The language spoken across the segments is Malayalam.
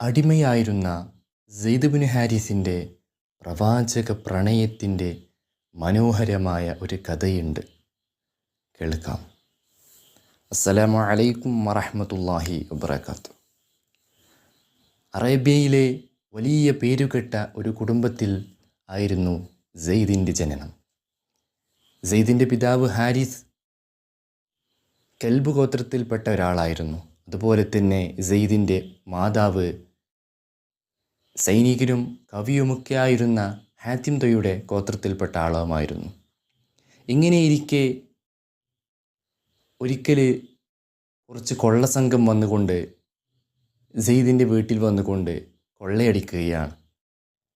അടിമയായിരുന്ന സെയ്ദുബിന് ഹാരിസിന്റെ പ്രവാചക പ്രണയത്തിന്റെ മനോഹരമായ ഒരു കഥയുണ്ട്. കേൾക്കാം. അസ്സലാമു അലൈക്കും വറഹമത്തല്ലാഹി വബർക്കാത്തു അറേബ്യയിലെ വലിയ പേരുകെട്ട ഒരു കുടുംബത്തിൽ ആയിരുന്നു സെയ്ദിന്റെ ജനനം. സെയ്ദിന്റെ പിതാവ് ഹാരിസ് കെൽബ് ഗോത്രത്തിൽപ്പെട്ട ഒരാളായിരുന്നു. അതുപോലെ തന്നെ സെയ്ദിന്റെ മാതാവ് സൈനികനും കവിയുമൊക്കെ ആയിരുന്ന ഹാത്തിം തൊയുടെ ഗോത്രത്തിൽപ്പെട്ട ആളുമായിരുന്നു ഇങ്ങനെയിരിക്കെ ഒരിക്കൽ കുറച്ച് കൊള്ളസംഘം വന്നുകൊണ്ട് സെയ്ദിന്റെ വീട്ടിൽ വന്നുകൊണ്ട് കൊള്ളയടിക്കുകയാണ്.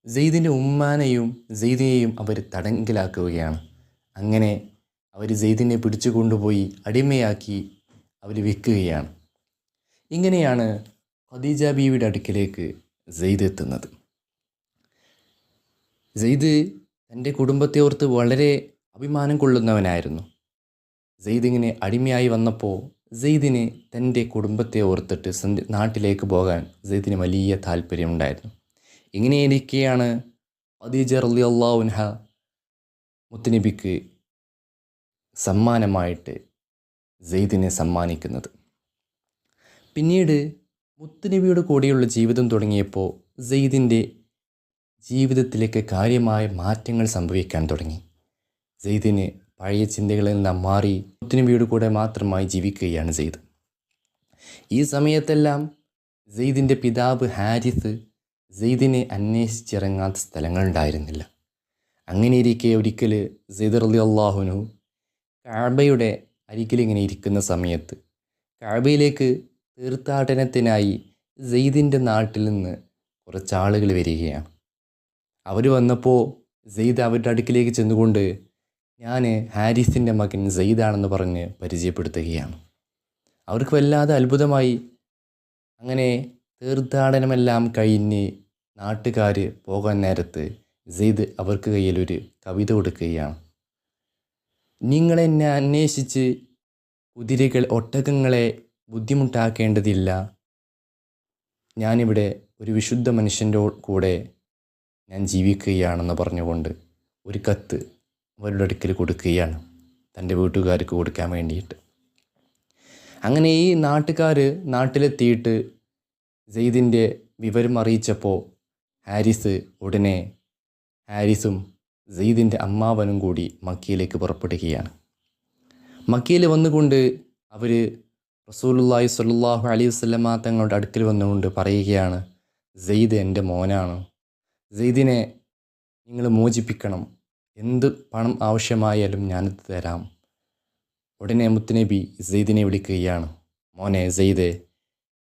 സെയ്ദിന്റെ ഉമ്മാനെയും സെയ്ദിനെയും അവർ തടങ്കലാക്കുകയാണ്. അങ്ങനെ അവർ സെയ്ദിനെ പിടിച്ചു കൊണ്ടുപോയി അടിമയാക്കി അവർ വിൽക്കുകയാണ്. ഇങ്ങനെയാണ് ഖദീജ ബീവിയുടെ അടുക്കിലേക്ക് സെയ്ദ് എത്തുന്നത് സെയ്ദ് തന്റെ കുടുംബത്തെ ഓർത്ത് വളരെ അഭിമാനം കൊള്ളുന്നവനായിരുന്നു. സെയ്ദ് ഇങ്ങനെ അടിമയായി വന്നപ്പോൾ സെയ്ദിന് തന്റെ കുടുംബത്തെ ഓർത്തിട്ട് നാട്ടിലേക്ക് പോകാൻ സെയ്ദിന് വലിയ താല്പര്യമുണ്ടായിരുന്നു. ഇങ്ങനെയിരിക്കെയാണ് ഖദീജ റലി അള്ളാഹുൻഹ മുത്തനബിക്ക് സമ്മാനമായിട്ട് സെയ്ദിനെ സമ്മാനിക്കുന്നത്. പിന്നീട് മുത്തുനബിയുടെ കൂടെയുള്ള ജീവിതം തുടങ്ങിയപ്പോൾ സെയ്ദിന്റെ ജീവിതത്തിലേക്ക് കാര്യമായ മാറ്റങ്ങൾ സംഭവിക്കാൻ തുടങ്ങി. സെയ്ദിന് പഴയ ചിന്തകളിൽ നിന്നും മാറി മുത്തുനബിയുടെ കൂടെ മാത്രമായി ജീവിക്കുകയാണ് സെയ്ദ് ഈ സമയത്തെല്ലാം സെയ്ദിന്റെ പിതാവ് ഹാരിസ് സെയ്ദിനെ അന്വേഷിച്ചിറങ്ങാത്ത സ്ഥലങ്ങളുണ്ടായിരുന്നില്ല അങ്ങനെയിരിക്കെ ഒരിക്കൽ സെയ്ദ് അലി അള്ളാഹുനു കാബയുടെ അരികിലിങ്ങനെ ഇരിക്കുന്ന സമയത്ത് കാബയിലേക്ക് തീർത്ഥാടനത്തിനായി സെയ്ദിന്റെ നാട്ടിൽ നിന്ന് കുറച്ച് ആളുകൾ വരികയാണ്. അവർ വന്നപ്പോൾ സെയ്ദ് അവരുടെ അടുക്കിലേക്ക് ചെന്നുകൊണ്ട് ഞാൻ ഹാരിസിന്റെ മകൻ സെയ്ദാണെന്ന് പറഞ്ഞ് പരിചയപ്പെടുത്തുകയാണ്. അവർക്ക് വല്ലാതെ അത്ഭുതമായി. അങ്ങനെ തീർത്ഥാടനമെല്ലാം കഴിഞ്ഞ് നാട്ടുകാർ പോകാൻ നേരത്ത് സെയ്ദ് അവർക്ക് കയ്യിലൊരു കവിത കൊടുക്കുകയാണ്. നിങ്ങളെന്നെ അന്വേഷിച്ച് കുതിരകൾ ഒട്ടകങ്ങളെ ബുദ്ധിമുട്ടാക്കേണ്ടതില്ല. ഞാനിവിടെ ഒരു വിശുദ്ധ മനുഷ്യന്റെ കൂടെ ഞാൻ ജീവിക്കുകയാണെന്ന് പറഞ്ഞുകൊണ്ട് ഒരു കത്ത് അവരുടെ അടുക്കൽ കൊടുക്കുകയാണ്. തന്റെ വീട്ടുകാർക്ക് കൊടുക്കാൻ വേണ്ടിയിട്ട്. അങ്ങനെ ഈ നാട്ടുകാർ നാട്ടിലെത്തിയിട്ട് സെയ്ദിന്റെ വിവരം അറിയിച്ചപ്പോൾ ഹാരിസ് ഉടനെ ഹാരിസും സെയ്ദിന്റെ അമ്മാവനും കൂടി മക്കിയിലേക്ക് പുറപ്പെടുകയാണ്. മക്കിയിൽ വന്നുകൊണ്ട് അവർ റസൂലുല്ലാഹി സ്വല്ലല്ലാഹു അലൈഹി വസല്ലമ തങ്ങളുടെ അടുക്കൽ വന്നുകൊണ്ട് പറയുകയാണ് സെയ്ദ് എന്റെ മോനാണ്. സെയ്ദിനെ നിങ്ങൾ മോചിപ്പിക്കണം. എന്ത് പണം ആവശ്യമായാലും ഞാനത് തരാം. ഉടനെ മുത്തുനബി സെയ്ദിനെ വിളിക്കുകയാണ് മോനെ സെയ്ദ്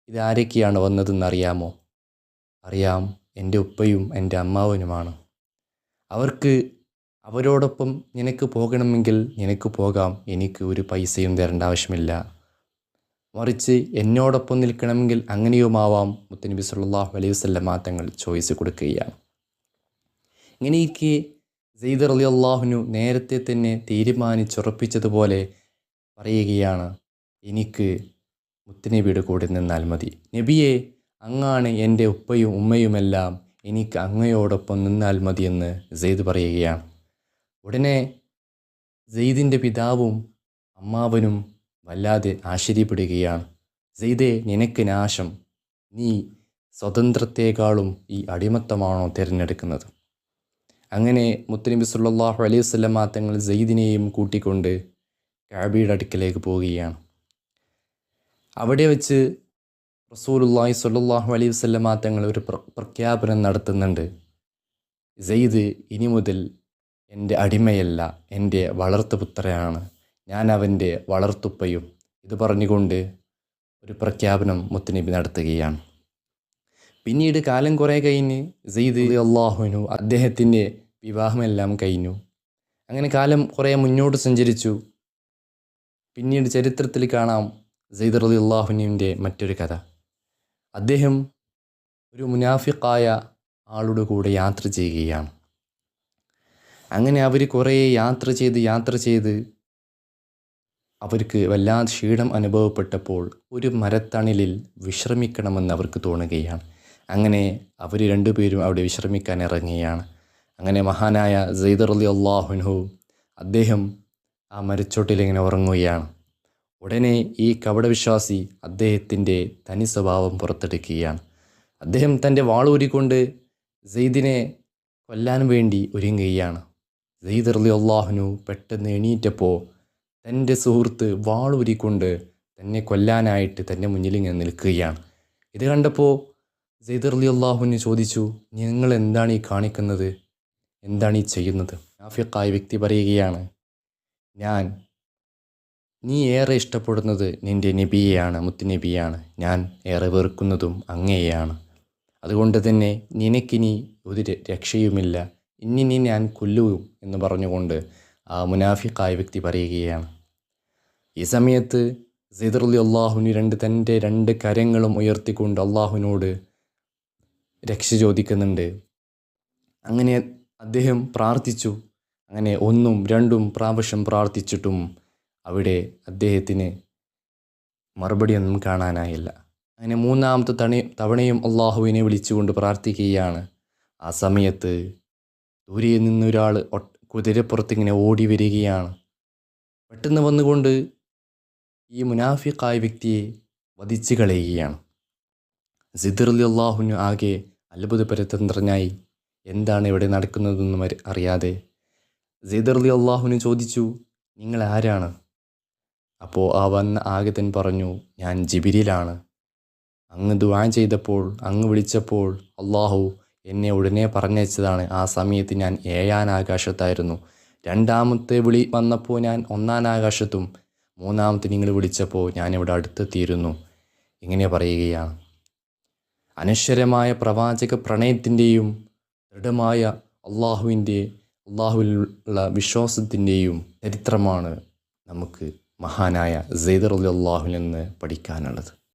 ഇതാരൊക്കെയാണ് വന്നതെന്ന് അറിയാമോ അറിയാം എന്റെ ഉപ്പയും എന്റെ അമ്മാവനുമാണ്. അവർക്ക് അവരോടൊപ്പം നിനക്ക് പോകണമെങ്കിൽ നിനക്ക് പോകാം. എനിക്ക് ഒരു പൈസയും തരേണ്ട ആവശ്യമില്ല. മറിച്ച് എന്നോടൊപ്പം നിൽക്കണമെങ്കിൽ അങ്ങനെയുമാവാം മുത്തനബി സല്ലല്ലാഹു അലൈഹി വസല്ലമ തങ്ങൾ ചോയ്സ് കൊടുക്കുകയാണ്. ഇങ്ങനെയൊക്കെ സെയ്ദ് അലി അള്ളാഹുനു നേരത്തെ തന്നെ തീരുമാനിച്ചുറപ്പിച്ചതുപോലെ പറയുകയാണ് എനിക്ക് മുത്തനബിയുടെ കൂടെ നിന്നാൽ മതി. നബിയെ അങ്ങാണ് എന്റെ ഉപ്പയും ഉമ്മയുമെല്ലാം എനിക്ക് അങ്ങയോടൊപ്പം നിന്നാൽ മതിയെന്ന് സെയ്ദ് പറയുകയാണ്. ഉടനെ സെയ്ദിന്റെ പിതാവും അമ്മാവനും വല്ലാതെ ആശ്ചര്യപ്പെടുകയാണ്. സെയ്തേ നിനക്ക് നാശം. നീ സ്വതന്ത്രത്തെക്കാളും ഈ അടിമത്തമാണോ തിരഞ്ഞെടുക്കുന്നത്? അങ്ങനെ മുത്തനബി സുല്ലാഹു അലൈഹി വസല്ലമ തങ്ങൾ സെയ്ദിനെയും കൂട്ടിക്കൊണ്ട് കാബിയുടെ അടുക്കലേക്ക് പോവുകയാണ്. അവിടെ വെച്ച് റസൂലുള്ളാഹി സുല്ലാഹു അലൈഹി വസല്ലമ തങ്ങൾ ഒരു പ്രഖ്യാപനം നടത്തുന്നുണ്ട്. സെയ്ദ് ഇനി മുതൽ എന്റെ അടിമയല്ല എന്റെ വളർത്തുപുത്രനാണ് ഞാൻ അവന്റെ വളർത്തുപ്പയും ഇത് പറഞ്ഞുകൊണ്ട് ഒരു പ്രഖ്യാപനം മുത്തുനബി നടത്തുകയാണ്. പിന്നീട് കാലം കുറേ കഴിഞ്ഞ് സെയ്ദ് അള്ളാഹുവിനു അദ്ദേഹത്തിന്റെ വിവാഹമെല്ലാം കഴിഞ്ഞു. അങ്ങനെ കാലം കുറേ മുന്നോട്ട് സഞ്ചരിച്ചു. പിന്നീട് ചരിത്രത്തിൽ കാണാം സെയ്ദ് റലി അള്ളാഹുനുവിന്റെ മറ്റൊരു കഥ. അദ്ദേഹം ഒരു മുനാഫിക്കായ ആളുടെ കൂടെ യാത്ര ചെയ്യുകയാണ്. അങ്ങനെ അവർ കുറേ യാത്ര ചെയ്ത് യാത്ര ചെയ്ത് അവർക്ക് വല്ലാതെ ക്ഷീണം അനുഭവപ്പെട്ടപ്പോൾ ഒരു മരത്തണലിൽ വിശ്രമിക്കണമെന്ന് അവർക്ക് തോന്നുകയാണ്. അങ്ങനെ അവർ രണ്ടുപേരും അവിടെ വിശ്രമിക്കാൻ ഇറങ്ങുകയാണ്. അങ്ങനെ മഹാനായ സെയ്ദർ അലി അള്ളാഹുൻഹു അദ്ദേഹം ആ മരച്ചോട്ടിൽ ഇങ്ങനെ ഉറങ്ങുകയാണ്. ഉടനെ ഈ കപടവിശ്വാസി അദ്ദേഹത്തിന്റെ തനി സ്വഭാവം പുറത്തെടുക്കുകയാണ്. അദ്ദേഹം തന്റെ വാളൂരിക്കൊണ്ട് സെയ്ദിനെ കൊല്ലാൻ വേണ്ടി ഒരുങ്ങുകയാണ്. സെയ്ദ് അലി അള്ളാഹുനു പെട്ടെന്ന് എണീറ്റപ്പോൾ തന്റെ സുഹൃത്ത് വാളൂരിക്കൊണ്ട് തന്നെ കൊല്ലാനായിട്ട് തന്റെ മുന്നിൽ ഇങ്ങനെ നിൽക്കുകയാണ്. ഇത് കണ്ടപ്പോൾ സെയ്ദർ അലി അള്ളാഹുവിന് ചോദിച്ചു നിങ്ങൾ എന്താണ് ഈ കാണിക്കുന്നത്? എന്താണ് ഈ ചെയ്യുന്നത്? നാഫിഖായ വ്യക്തി പറയുകയാണ് ഞാൻ നീ ഏറെ ഇഷ്ടപ്പെടുന്നത് നിന്റെ നബിയെയാണ് മുത്തുനബിയാണ് ഞാൻ ഏറെ വെറുക്കുന്നതും അങ്ങയെയാണ്. അതുകൊണ്ട് തന്നെ നിനക്കിനി ഒരു രക്ഷയുമില്ല. ഇന്നിനി ഞാൻ കൊല്ലുകയും എന്ന് പറഞ്ഞുകൊണ്ട് ആ മുനാഫിഖായ വ്യക്തി പറയുകയാണ്. ഈ സമയത്ത് സെയ്ദർലി അള്ളാഹുവിന് രണ്ട് തന്റെ രണ്ട് കരങ്ങളും ഉയർത്തിക്കൊണ്ട് അള്ളാഹുവിനോട് രക്ഷ ചോദിക്കുന്നുണ്ട്. അങ്ങനെ അദ്ദേഹം പ്രാർത്ഥിച്ചു. അങ്ങനെ ഒന്നും രണ്ടും പ്രാവശ്യം പ്രാർത്ഥിച്ചിട്ടും അവിടെ അദ്ദേഹത്തിന് മറുപടിയൊന്നും കാണാനായില്ല. അങ്ങനെ മൂന്നാമത്തെ തണി തവണയും അള്ളാഹുവിനെ വിളിച്ചുകൊണ്ട് പ്രാർത്ഥിക്കുകയാണ്. ആ സമയത്ത് ദൂരെ നിന്നൊരാൾ കുതിരപ്പുറത്തിങ്ങനെ ഓടി വരികയാണ്. പെട്ടെന്ന് വന്നുകൊണ്ട് ഈ മുനാഫിഖായ വ്യക്തിയെ വധിച്ചു കളയുകയാണ്. സിദ്ദർലി അള്ളാഹുനു ആകെ അത്ഭുതപരതന്ത്രനായി എന്താണ് ഇവിടെ നടക്കുന്നതെന്നും അറിയാതെ സിദ്ദർലി അള്ളാഹുനു ചോദിച്ചു നിങ്ങൾ ആരാണ്? അപ്പോൾ ആ വന്ന ആഗതൻ പറഞ്ഞു ഞാൻ ജിബിരിലാണ്. അങ്ങ് ദുആ ചെയ്തപ്പോൾ അങ്ങ് വിളിച്ചപ്പോൾ അള്ളാഹു എന്നെ ഉടനെ പറഞ്ഞയച്ചതാണ്. ആ സമയത്ത് ഞാൻ ഏഴാൻ ആകാശത്തായിരുന്നു. രണ്ടാമത്തെ വിളി വന്നപ്പോൾ ഞാൻ ഒന്നാം ആകാശത്തും മൂന്നാമത്തെ നിങ്ങൾ വിളിച്ചപ്പോൾ ഞാൻ ഇവിടെ അടുത്തെത്തിയിരുന്നു. ഇങ്ങനെ പറയുകയാണ്. അനശ്വരമായ പ്രവാചക പ്രണയത്തിന്റെയും ദൃഢമായ അള്ളാഹുവിന്റെ അള്ളാഹുവിലുള്ള വിശ്വാസത്തിന്റെയും ചരിത്രമാണ് നമുക്ക് മഹാനായ സെയ്ദർ അള്ളാഹുവിൽ നിന്ന് പഠിക്കാനുള്ളത്.